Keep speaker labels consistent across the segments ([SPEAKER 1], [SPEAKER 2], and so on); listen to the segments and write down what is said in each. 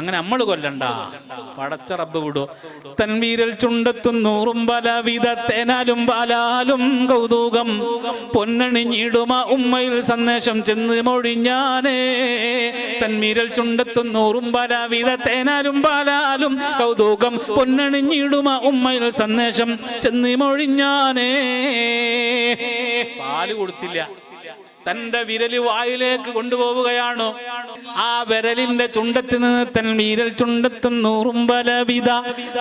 [SPEAKER 1] അങ്ങനെ നമ്മൾ കൊല്ലണ്ട. പടച്ച റബ്ബ് വിടോ. തൻവീരൽ ചുണ്ടത്തും നൂറും പലവിധ തേനാലും പാലാലും കൗതുകം. പൊന്നണിഞ്ഞിടുമ ഉമ്മയിൽ സന്ദേശം ചെന്ന് മൊഴിഞ്ഞാനേ തൻവീരൽ ചുണ്ടത്തും നൂറും പലവിധ തേനാലും പാലാലും കൗതുകം. പൊന്നണിഞ്ഞിടുമ ഉമ്മയിൽ സന്ദേശം ചെന്ന് മൊഴിഞ്ഞാനേ പാൽ കൊടുത്തില്ല. തന്റെ വിരലി വായിലേക്ക് കൊണ്ടുപോവുകയാണ്. ആ വിരലിന്റെ ചുണ്ടത്ത് നിന്ന് തൻ വീരൽ ചുണ്ടത്ത് നൂറും പലവിധ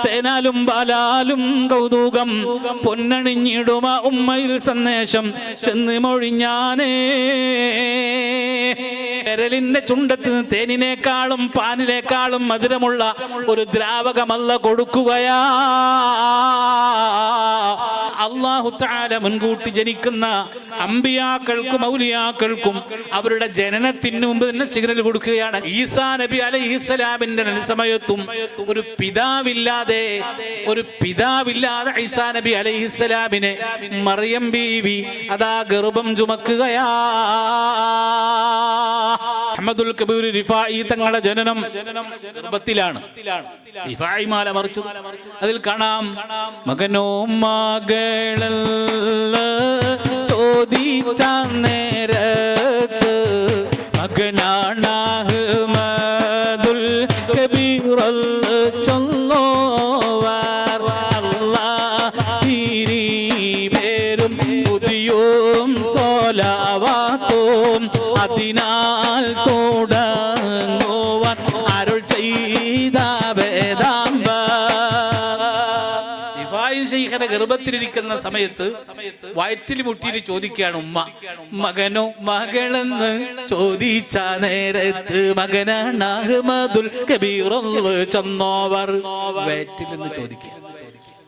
[SPEAKER 1] തേനാലും പാലാലും കൗതുകം. പൊന്നണിഞ്ഞിടുമ ഉമ്മയിൽ സന്ദേശം. ചെന്ന് മൊഴിഞ്ഞാനേ. വിരലിന്റെ ചുണ്ടത്ത് തേനിനേക്കാളും പാനിനേക്കാളും മധുരമുള്ള ഒരു ദ്രാവകമല്ല കൊടുക്കുകയാ. അള്ളാഹു താല മുൻകൂട്ടി ജനിക്കുന്ന അമ്പിയാക്കൾക്കും ഔലിയാക്കൾക്കും അവരുടെ ജനനത്തിന് മുമ്പ് തന്നെ സിഗ്നൽ കൊടുക്കുകയാണ്. ഈസാ നബി അലൈഹിസ്സലാമിന്റെ സമയത്തും ഒരു പിതാവില്ലാതെ ഒരു പിതാവില്ലാതെ ഈസാ നബി അലൈഹിസ്സലാമിനെ മറിയം ബീവി അതാ ഗർഭം ചുമക്കുകയാ. അഹമ്മദുൽ കബീർ റിഫായി തങ്ങളുടെ ജനനം ഗർഭത്തിലാണ്. റിഫായി മാല മറിച്ചു. അതിൽ കാണാം മകനോ മകളല്ല ചോദിച്ച നേരത്ത് മകനാണ് അഹ്മദുൽ കബീർ ചൊല്ലോവാർ സോലാവാത്തോം അതിനാൽ തുടങ്ങുവാൻ അരുൾ ചെയ്ത വേദാമ്പ ശൈഖന ഗർഭത്തിലിരിക്കുന്ന സമയത്ത് വയറ്റിൽ മുട്ടിയിട്ട് ചോദിക്കുകയാണ് ഉമ്മ. മകനോ മകളെന്ന് ചോദിച്ച നേരത്ത് മകനാണ് അഹ്മദുൽ കബീർ ചെന്നോവർ. വയറ്റിൽ നിന്ന് ചോദിക്കുക.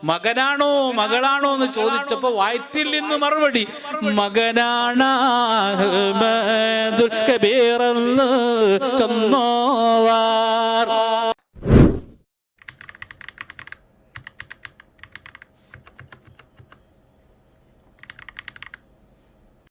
[SPEAKER 1] മകനാണോ മകളാണോ എന്ന് ചോദിച്ചപ്പോ വയറ്റിൽ നിന്ന് മറുപടി മകനാണ് ചൊന്നോവാ ചെന്നോവാ.